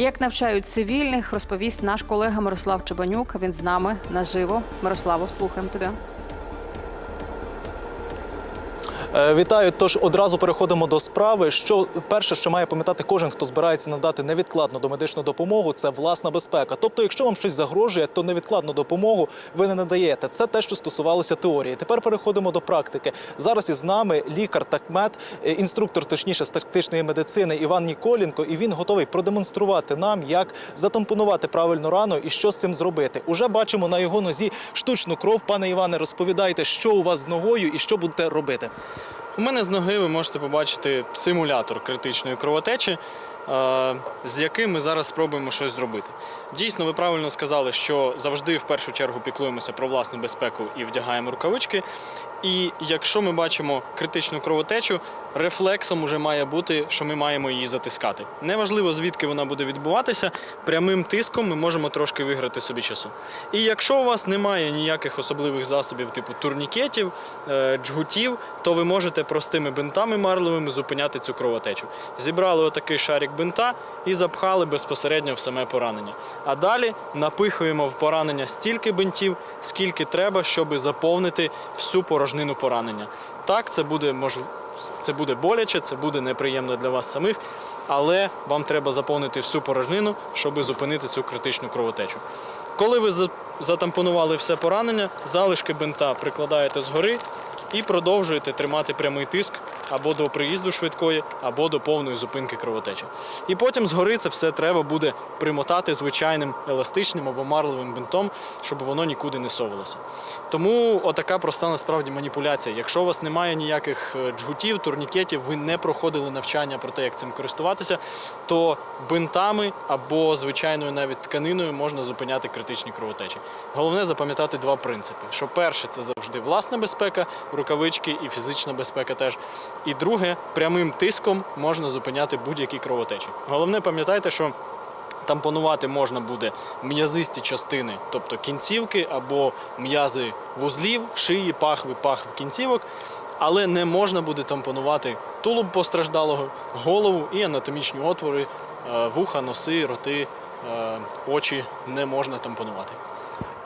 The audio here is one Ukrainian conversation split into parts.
Як навчають цивільних, розповість наш колега Мирослав Чебанюк. Він з нами наживо. Мирославо, слухаємо тебе. Е, Вітаю. Тож одразу переходимо до справи. Що перше, що має пам'ятати кожен, хто збирається надати невідкладну домедичну допомогу, це власна безпека. Тобто, якщо вам щось загрожує, то невідкладну допомогу ви не надаєте. Це те, що стосувалося теорії. Тепер переходимо до практики. Зараз із нами лікар такмед, е, інструктор, точніше, з тактичної медицини Іван Ніколінко, і він готовий продемонструвати нам, як затампонувати правильну рану і що з цим зробити. Уже бачимо на його нозі штучну кров. Пане Іване, розповідайте, що у вас з ногою і що будете робити. У мене з ноги ви можете побачити симулятор критичної кровотечі, е, з яким ми зараз спробуємо щось зробити. Дійсно, ви правильно сказали, що завжди в першу чергу піклуємося про власну безпеку і вдягаємо рукавички. І якщо ми бачимо критичну кровотечу, рефлексом уже має бути, що ми маємо її затискати. Неважливо, звідки вона буде відбуватися, прямим тиском ми можемо трошки виграти собі часу. І якщо у вас немає ніяких особливих засобів, типу турнікетів, е, джгутів, то ви можете простими бинтами марлевими зупиняти цю кровотечу. Зібрали отакий шарик бинта і запхали безпосередньо в саме поранення. А далі напихуємо в поранення стільки бинтів, скільки треба, щоб заповнити всю порожнину поранення. Так, це буде можливо. Буде боляче, це буде неприємно для вас самих, але вам треба заповнити всю порожнину, щоб зупинити цю критичну кровотечу. Коли ви за- затампонували все поранення, залишки бинта прикладаєте згори і продовжуєте тримати прямий тиск або до приїзду швидкої, або до повної зупинки кровотечі. І потім згори це все треба буде примотати звичайним еластичним або марлевим бинтом, щоб воно нікуди не совалося. Тому отака проста насправді маніпуляція. Якщо у вас немає ніяких е, джгутів, турнікетів, ви не проходили навчання про те, як цим користуватися, то бинтами або звичайною навіть тканиною можна зупиняти критичні кровотечі. Головне запам'ятати два принципи: що перше це завжди власна безпека, рукавички і фізична безпека теж. І друге, прямим тиском можна зупиняти будь-які кровотечі. Головне пам'ятайте, що Тампонувати можна буде м'язисті частини, тобто кінцівки або м'язи вузлів, шиї, пахви, пахв кінцівок, але не можна буде тампонувати тулуб постраждалого, голову і анатомічні отвори, е, вуха, носи, роти, е, очі не можна тампонувати.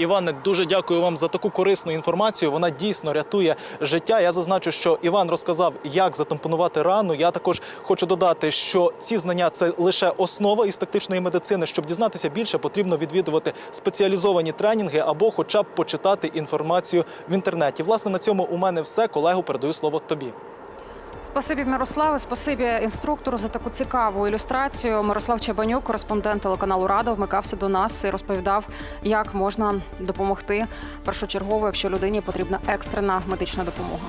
Іване, дуже дякую вам за таку корисну інформацію. Вона дійсно рятує життя. Я зазначу, що Іван розказав, як затампонувати рану. Я також хочу додати, що ці знання це лише основа із тактичної медицини. Щоб дізнатися більше, потрібно відвідувати спеціалізовані тренінги або, хоча б почитати інформацію в інтернеті. Власне, на цьому у мене все. Колегу передаю слово тобі. Спасибі, Мирославе, спасибі інструктору за таку цікаву ілюстрацію. Мирослав Чебанюк, кореспондент телеканалу Рада, вмикався до нас і розповідав, як можна допомогти першочергово, якщо людині потрібна екстрена медична допомога.